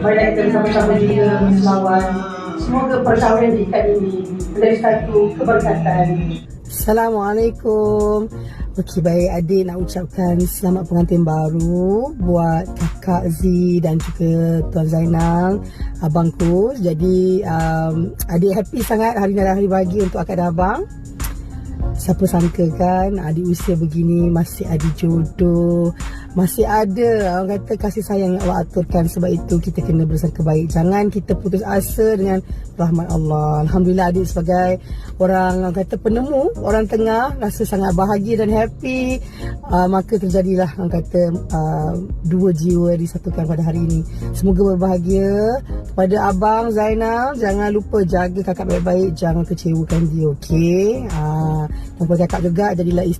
Banyak kita bersama-sama juga selawat. Semoga perkahwinan ikat ini menjadi satu keberkatan. Assalamualaikum. Okey baik adik nak ucapkan selamat pengantin baru buat kakak Z dan juga Tuan Zainal abangku. Jadi um, adik happy sangat hari ni adalah hari bahagia untuk akak dan abang. Siapa sangka kan adik usia begini masih ada jodoh Masih ada orang kata kasih sayang yang Allah aturkan. Sebab itu kita kena bersangka baik. Jangan kita putus asa dengan rahmat Allah. Alhamdulillah adik sebagai orang orang kata penemu Orang tengah rasa sangat bahagia dan happy. Uh, Maka terjadilah orang kata uh, dua jiwa disatukan pada hari ini. Semoga berbahagia. Kepada abang Zainal Jangan lupa jaga kakak baik-baik. Jangan kecewakan dia okey? Uh, kepada kakak juga jadilah isteri